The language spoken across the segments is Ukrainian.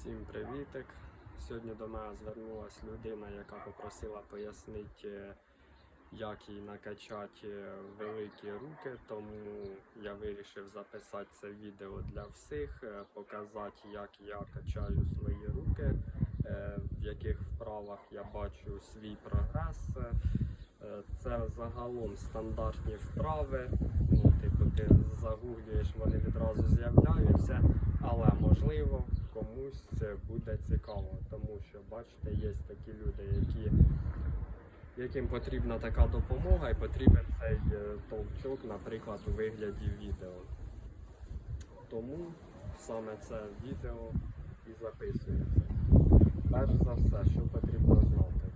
Всім привітик! Сьогодні до мене звернулася людина, яка попросила пояснити, як їй накачати е, великі руки, тому я вирішив записати це відео для всіх, е, показати, як я качаю свої руки, е, в яких вправах я бачу свій прогрес. Е, Це загалом стандартні вправи. Ну, типу, ти загуглюєш, вони відразу з'являються, але можливо комусь це буде цікаво, тому що бачите, є такі люди, які, яким потрібна така допомога, і потрібен цей е, товчок, наприклад, у вигляді відео. Тому саме це відео і записується. Перш за все, що потрібно знати.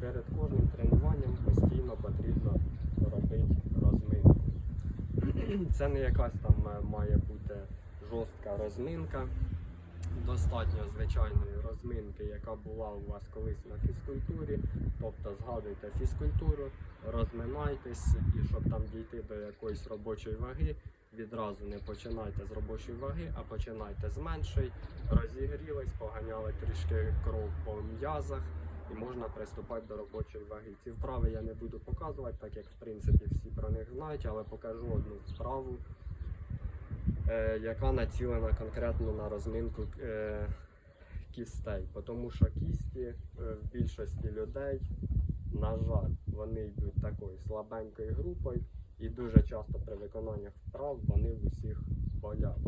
Перед кожним тренуванням постійно потрібно робити розминку. Це не якась там е, має бути жорстка розминка. Достатньо звичайної розминки, яка була у вас колись на фізкультурі. Тобто згадуйте фізкультуру, розминайтесь і щоб там дійти до якоїсь робочої ваги, відразу не починайте з робочої ваги, а починайте з меншої. Розігрілись, поганяли трішки кров по м'язах і можна приступати до робочої ваги. Ці вправи я не буду показувати, так як в принципі всі про них знають, але покажу одну вправу, яка націлена конкретно на розминку е, кістей. Тому що кісті е, в більшості людей, на жаль, вони йдуть такою слабенькою групою, і дуже часто при виконанні вправ вони в усіх болять.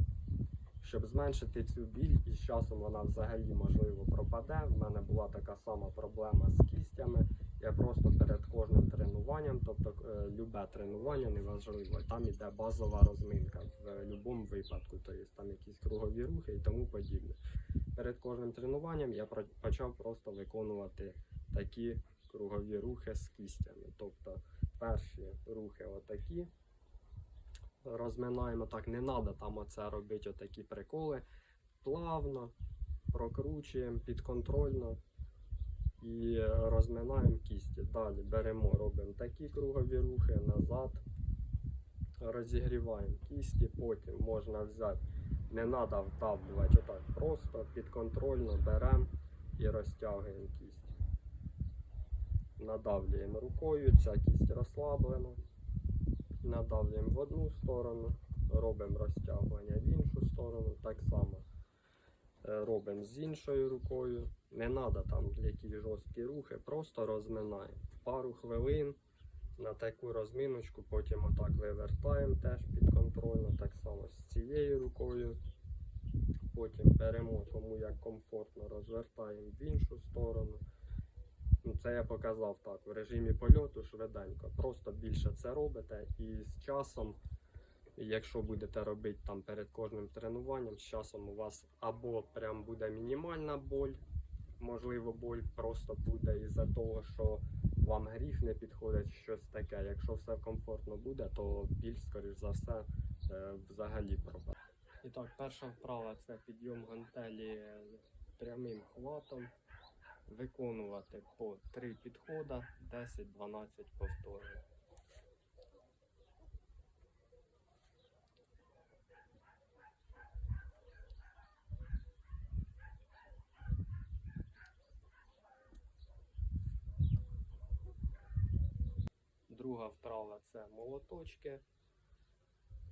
Щоб зменшити цю біль, і з часом вона взагалі можливо пропаде. В мене була така сама проблема з кістями. Я просто перед кожним тренуванням, тобто е, любе тренування, неважливо, там іде базова розминка в будь-якому випадку, тобто там якісь кругові рухи і тому подібне. Перед кожним тренуванням я почав просто виконувати такі кругові рухи з кістями. Тобто перші рухи отакі, розминаємо так, не треба там оце робити отакі приколи. Плавно прокручуємо підконтрольно і розминаємо кісті. Далі беремо, робимо такі кругові рухи назад, розігріваємо кісті, потім можна взяти, не треба вдавлювати отак, просто підконтрольно беремо і розтягуємо кість. Надавлюємо рукою, ця кість розслаблена надавлюємо в одну сторону, робимо розтягування в іншу сторону, так само е, робимо з іншою рукою. Не треба там якісь жорсткі рухи, просто розминаємо. Пару хвилин на таку розминочку, потім отак вивертаємо теж підконтрольно, так само з цією рукою. Потім беремо, кому як комфортно, розвертаємо в іншу сторону. Ну, це я показав так в режимі польоту швиденько. Просто більше це робите, і з часом, якщо будете робити там перед кожним тренуванням, з часом у вас або прям буде мінімальна боль, можливо, боль просто буде із-за того, що вам гріф не підходить щось таке. Якщо все комфортно буде, то біль, скоріш за все, е, взагалі пропаде. І так, перша вправа це підйом гантелі прямим хватом виконувати по 3 підхода 10-12 повторень. Вправа це молоточки.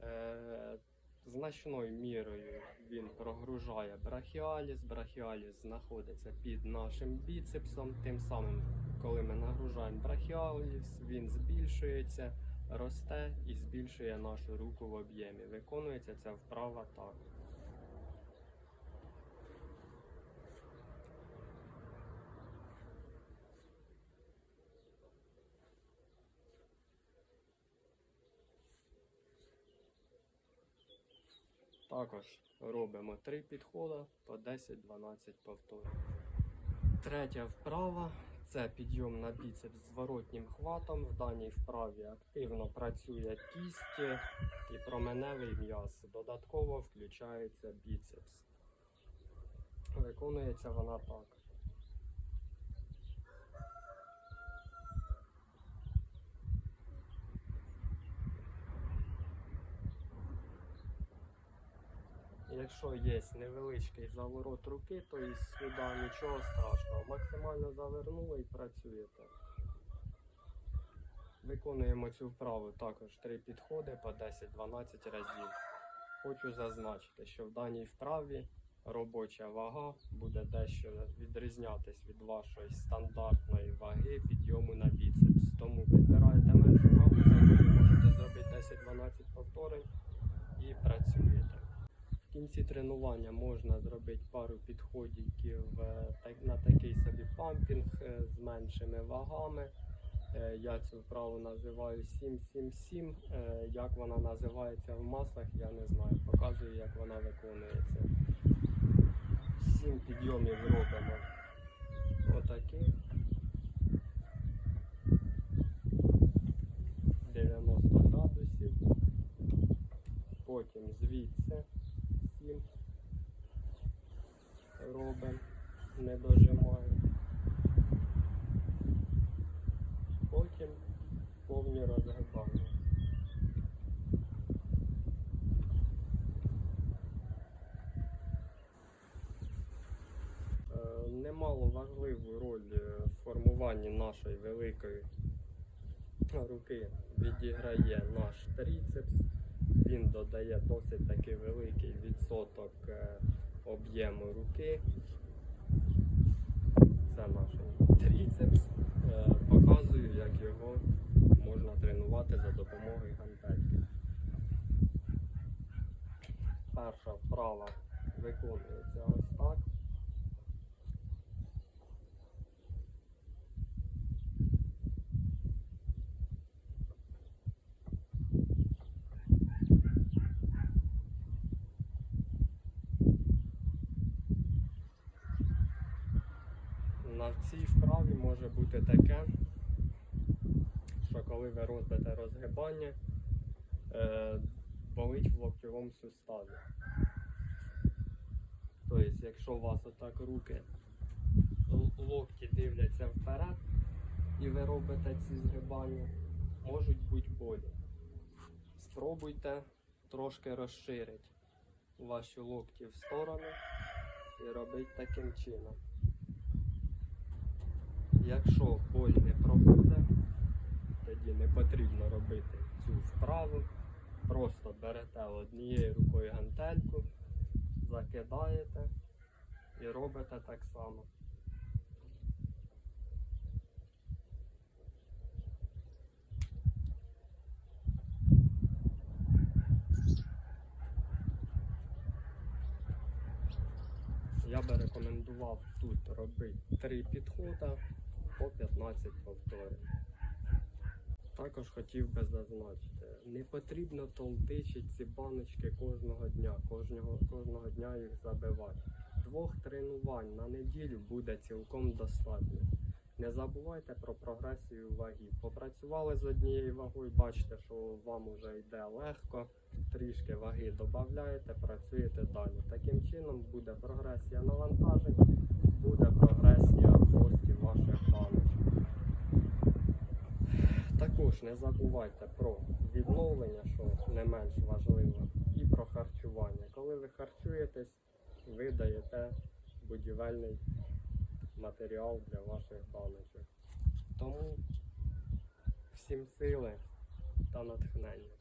Е, значною мірою він прогружає брахіаліс. Брахіаліс знаходиться під нашим біцепсом. Тим самим, коли ми нагружаємо брахіаліс, він збільшується, росте і збільшує нашу руку в об'ємі. Виконується ця вправа так. Також робимо 3 підходи по 10-12 повторів. Третя вправа це підйом на біцепс з зворотнім хватом. В даній вправі активно працює кість і променевий м'яз. Додатково включається біцепс. Виконується вона так. Якщо є невеличкий заворот руки, то із сюди нічого страшного. Максимально завернули і працюєте. Виконуємо цю вправу також три підходи по 10-12 разів. Хочу зазначити, що в даній вправі робоча вага буде дещо відрізнятись від вашої стандартної ваги підйому на біцепс. Тому підбираєте меншу вагу, за можете зробити 10-12 повторень і працюєте. В кінці тренування можна зробити пару підходів е, на такий собі пампінг е, з меншими вагами. Е, Я цю вправу називаю 777. Е, Як вона називається в масах, я не знаю. Показую, як вона виконується. Сім підйомів робимо. Отакі. 90 градусів. Потім звідси 7 робимо, не дожимаємо. Потім повні розгибання. Е, Немало важливу роль в формуванні нашої великої руки відіграє наш тріцепс. Додає досить таки великий відсоток е, об'єму руки. Це наш тріцепс. Е, Показую, як його можна тренувати за допомогою гантельки. Перша вправа виконується ось так. На цій вправі може бути таке, що коли ви робите розгибання, е, болить в локтєвому суставі. Тобто, якщо у вас отак руки локті дивляться вперед і ви робите ці згибання, можуть бути болі. Спробуйте трошки розширити ваші локті в сторону і робити таким чином. Якщо боль не проходить, тоді не потрібно робити цю вправу. Просто берете однією рукою гантельку, закидаєте і робите так само. Я би рекомендував тут робити три підходи по 15 повторень. Також хотів би зазначити, не потрібно толтичити ці баночки кожного дня, кожного, кожного дня їх забивати. Двох тренувань на неділю буде цілком достатньо. Не забувайте про прогресію ваги. Попрацювали з однією вагою, бачите, що вам вже йде легко, трішки ваги додаєте, працюєте далі. Таким чином буде прогресія навантажень, буде прогресія в рості ваших баночок. Також не забувайте про відновлення, що не менш важливо, і про харчування. Коли ви харчуєтесь, ви даєте будівельний матеріал для ваших баночок. Тому всім сили та натхнення.